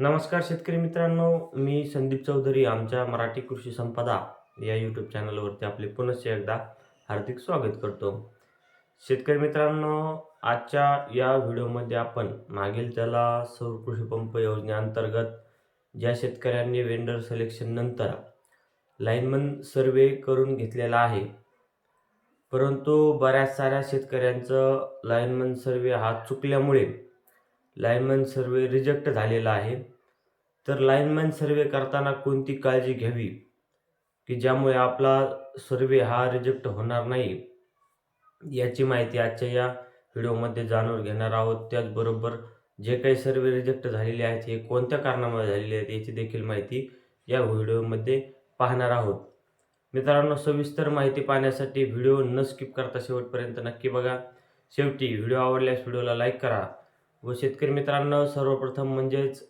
नमस्कार शेतकरी मित्रांनो मी संदीप चौधरी आमच्या मराठी कृषी संपदा या यूट्यूब चॅनलवरती आपले पुनश्च एकदा हार्दिक स्वागत करतो. शेतकरी मित्रांनो आजच्या या व्हिडिओमध्ये आपण मागील त्याला सौर कृषी पंप योजनेअंतर्गत ज्या शेतकऱ्यांनी वेंडर सिलेक्शन नंतर लाईनमन सर्वे करून घेतलेला आहे परंतु बऱ्याच साऱ्या शेतकऱ्यांचं लाईनमन सर्वे हा चुकल्यामुळे लाईनमन सर्वे रिजेक्ट झालेला आहे. तर लाईनमॅन सर्वे करताना कोणती काळजी घ्यावी? की ज्यामुळे आपला सर्वे हा रिजेक्ट होणार नाही? याची माहिती आजच्या या व्हिडिओमध्ये जाणून घेणार आहोत. त्याचबरोबर जे काही सर्वे रिजेक्ट झालेले आहेत हे कोणत्या कारणामुळे झालेले आहेत याची देखील माहिती या व्हिडिओमध्ये पाहणार आहोत. मित्रांनो सविस्तर माहिती पाहण्यासाठी व्हिडिओ न स्किप करता शेवटपर्यंत नक्की बघा. शेवटी व्हिडिओ आवडल्यास व्हिडिओला लाईक करा. व शेतकरी मित्रांनो सर्वप्रथम म्हणजेच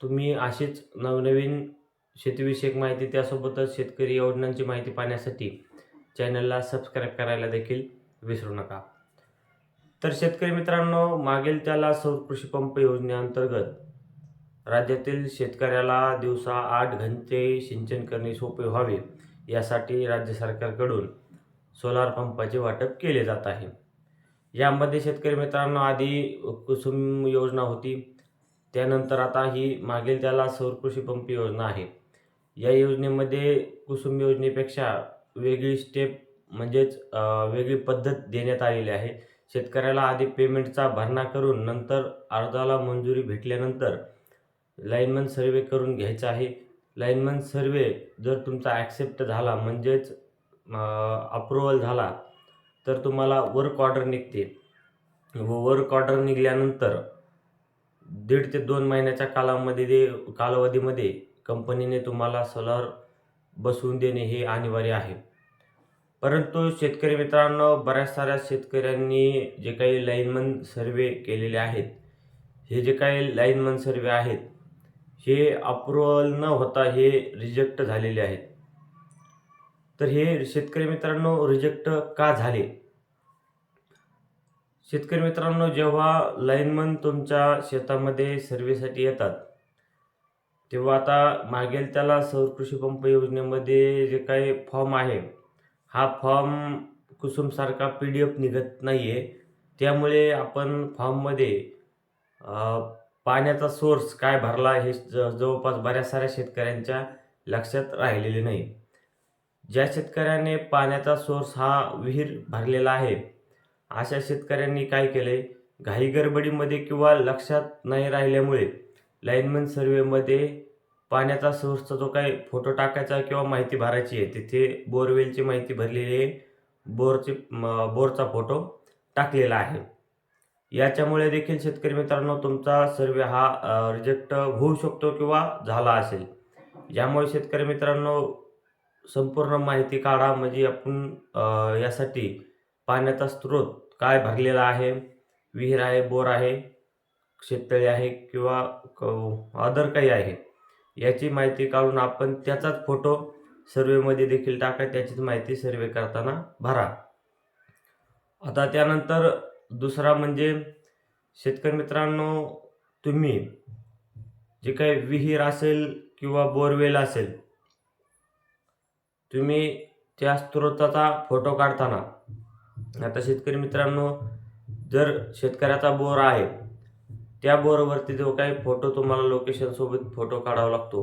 तुम्ही अशीच नवनवीन शेतीविषयक माहिती त्यासोबतच शेतकरी योजनांची माहिती पाहण्यासाठी चॅनलला सबस्क्राईब करायला देखील विसरू नका. तर शेतकरी मित्रांनो मागील त्याला सौर कृषी पंप योजनेअंतर्गत राज्यातील शेतकऱ्याला दिवसा आठ घंटे सिंचन करणे सोपे व्हावे यासाठी राज्य सरकारकडून सोलार पंपाचे वाटप केले जात आहे. यामध्ये शेतकरी मित्रांनो आधी कुसुम योजना होती. त्यानंतर आता ही मागील त्याला सौर कृषी पंप योजना आहे. या योजनेमध्ये कुसुम योजनेपेक्षा वेगळी स्टेप म्हणजेच वेगळी पद्धत देण्यात आलेली आहे. शेतकऱ्याला आधी पेमेंटचा भरणा करून नंतर अर्जाला मंजुरी भेटल्यानंतर लाईनमन सर्वे करून घ्यायचा आहे. लाईनमन सर्वे जर तुमचा ॲक्सेप्ट झाला म्हणजेच अप्रुव्हल झाला तर तुम्हाला वर्क ऑर्डर निघते. व वर्क ऑर्डर निघाल्यानंतर दीड ते दोन महिन्याच्या कालामध्ये दे कालावधीमध्ये कंपनीने तुम्हाला सोलार बसवून देणे हे अनिवार्य आहे. परंतु शेतकरी मित्रांनो बऱ्याच साऱ्या शेतकऱ्यांनी जे काही लाईनमन सर्वे केलेले आहेत हे जे काही लाईनमन सर्वे आहेत हे अप्रुव्हल न होता हे रिजेक्ट झालेले आहेत. तर हे शेतकरी मित्रांनो रिजेक्ट का झाले? शेतकरी मित्रांनो जेव्हा लाईनमन तुमच्या शेतामध्ये सर्वेसाठी येतात तेव्हा आता मागेल त्याला सौर कृषी पंप योजनेमध्ये जे काही फॉर्म आहे हा फॉर्म कुसुमसारखा पी डी एफ निघत नाही आहे त्यामुळे आपण फॉर्ममध्ये पाण्याचा सोर्स काय भरला हे ज जवळपास बऱ्याच साऱ्या शेतकऱ्यांच्या लक्षात राहिलेले नाही. ज्या शेतकऱ्याने पाण्याचा सोर्स हा विहीर भरलेला आहे अशा शेतकऱ्यांनी काय केले घाई गडबडीमध्ये किंवा लक्षात नाही राहिल्यामुळे लाईनमन सर्वेमध्ये पाण्याचा सोर्सचा जो काही फोटो टाकायचा किंवा माहिती भरायची आहे तिथे बोरवेलची माहिती भरलेली आहे बोरची बोरचा फोटो टाकलेला आहे. याच्यामुळे देखील शेतकरी मित्रांनो तुमचा सर्वे हा रिजेक्ट होऊ शकतो किंवा झाला असेल. यामुळे शेतकरी मित्रांनो संपूर्ण माहिती काढा. म्हणजे आपण यासाठी पाण्याचा स्रोत काय भरलेला आहे? विहीर आहे बोर आहे शेततळी आहे किंवा अदर काही आहे? याची माहिती काढून आपण त्याचाच फोटो सर्वेमध्ये देखील टाका. त्याचीच माहिती सर्वे करताना भरा. आता त्यानंतर दुसरा म्हणजे शेतकरी मित्रांनो तुम्ही जे काही विहीर असेल किंवा बोरवेल असेल तुम्ही त्या स्त्रोताचा फोटो काढताना आता शेतकरी मित्रांनो जर शेतकऱ्याचा बोर आहे त्या बोरवरती जो काही फोटो तुम्हाला लोकेशनसोबत फोटो काढावा लागतो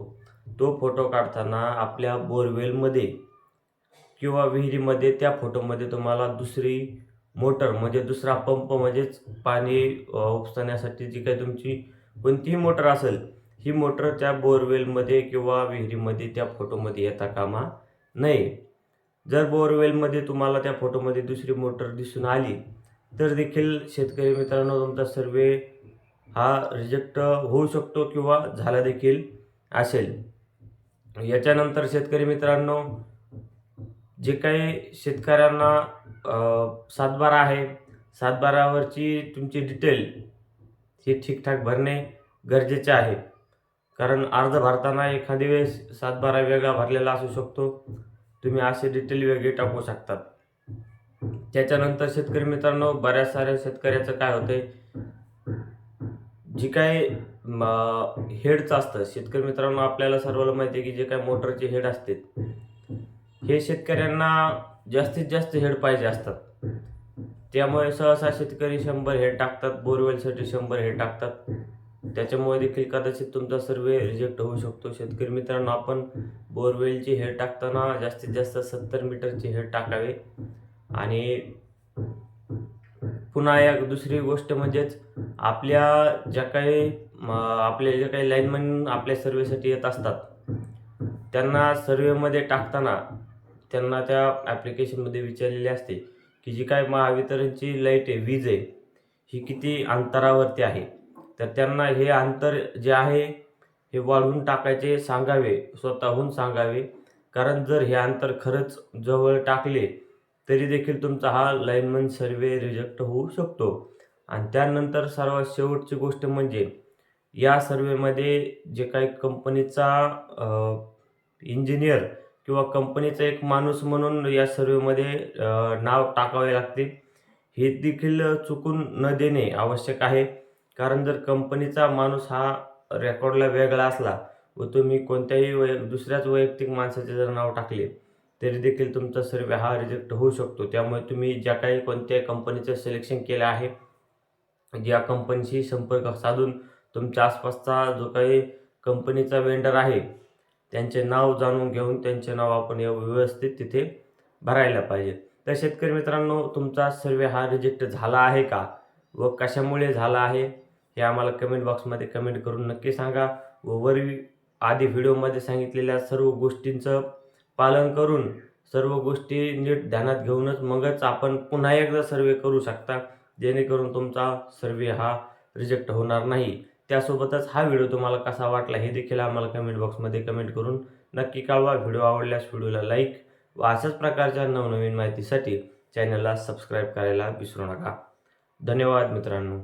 तो फोटो काढताना आपल्या बोरवेलमध्ये किंवा विहिरीमध्ये त्या फोटोमध्ये तुम्हाला दुसरी मोटर म्हणजे दुसरा पंप म्हणजेच पाणी उपसण्यासाठी जी काही तुमची कोणतीही मोटर असेल ही मोटर त्या बोरवेलमध्ये किंवा विहिरीमध्ये त्या फोटोमध्ये येता कामा नाही. जर बोरवेलमध्ये तुम्हाला त्या फोटोमध्ये दुसरी मोटर दिसून आली तर देखील शेतकरी मित्रांनो तुमचा सर्वे हा रिजेक्ट होऊ शकतो किंवा झाला देखील असेल. याच्यानंतर शेतकरी मित्रांनो जे काही शेतकऱ्यांना सातबारा आहे सातबारावरची तुमची डिटेल हे ठीकठाक भरणे गरजेचे आहे. कारण अर्ज भरताना एखादी वेळेस सातबारा वेगळा भरलेला असू शकतो. तुम्ही असे डिटेल वेगळे टाकू शकतात. त्याच्यानंतर शेतकरी मित्रांनो बऱ्याच साऱ्या शेतकऱ्याचं काय होतंय? जी काय हेडचं असतं शेतकरी मित्रांनो आपल्याला सर्वांना माहिती आहे की जे काय मोटरचे हेड असते हे शेतकऱ्यांना जास्तीत जास्त हेड पाहिजे असतात. त्यामुळे सहसा शेतकरी शंभर हेड टाकतात बोरवेलसाठी शंभर हेड टाकतात. त्याच्यामुळे देखील कदाचित तुमचा सर्वे रिजेक्ट होऊ शकतो. शेतकरी मित्रांनो आपण बोरवेलची हेड टाकताना जास्तीत जास्त सत्तर मीटरची हेड टाकावे. आणि पुन्हा एक दुसरी गोष्ट म्हणजेच आपल्या ज्या काही आपल्या आपले जे काही लाईनमन आपल्या सर्वेसाठी येत असतात त्यांना सर्वेमध्ये टाकताना त्यांना त्या ॲप्लिकेशनमध्ये विचारलेले असते की जी काय महावितरणची लाइट आहे वीज आहे ही किती अंतरावरती आहे. तर त्यांना हे अंतर जे आहे हे वाढवून टाकायचे सांगावे स्वतःहून सांगावे. कारण जर हे अंतर खरंच जवळ टाकले तरी देखील तुमचा हा लाईनमन सर्वे रिजेक्ट होऊ शकतो. आणि त्यानंतर सर्वात शेवटची गोष्ट म्हणजे या सर्वेमध्ये जे काही कंपनीचा इंजिनियर किंवा कंपनीचा एक माणूस म्हणून या सर्वेमध्ये नाव टाकावे लागते हे देखील चुकून न देणे आवश्यक आहे. कारण जर कंपनीचा माणूस हा रेकॉर्डला वेगळा असला व तुम्ही कोणत्याही वै दुसऱ्याच वैयक्तिक माणसाचे जर नाव टाकले तरी देखील तुमचा सर्वे हा रिजेक्ट होऊ शकतो. त्यामुळे तुम्ही ज्या काही कोणत्याही कंपनीचं सिलेक्शन केलं आहे ज्या कंपनीशी संपर्क साधून तुमच्या आसपासचा जो काही कंपनीचा वेंडर आहे त्यांचे नाव जाणून घेऊन त्यांचे नाव आपण व्यवस्थित तिथे भरायला पाहिजे. तर शेतकरी मित्रांनो तुमचा सर्वे हा रिजेक्ट झाला आहे का? व कशामुळे झाला आहे? हे आम्हाला कमेंट बॉक्समध्ये कमेंट करून नक्की सांगा. व वरवी आधी व्हिडिओमध्ये सांगितलेल्या सर्व गोष्टींचं पालन करून सर्व गोष्टी नीट ध्यानात घेऊनच मगच आपण पुन्हा एकदा सर्वे करू शकता. जेणेकरून तुमचा सर्वे हा रिजेक्ट होणार नाही. त्यासोबतच हा व्हिडिओ तुम्हाला कसा वाटला हे देखील आम्हाला कमेंट बॉक्समध्ये कमेंट करून नक्की कळवा. व्हिडिओ आवडल्यास व्हिडिओला लाईक व अशाच प्रकारच्या नवनवीन माहितीसाठी चॅनलला सबस्क्राईब करायला विसरू नका. धन्यवाद मित्रांनो.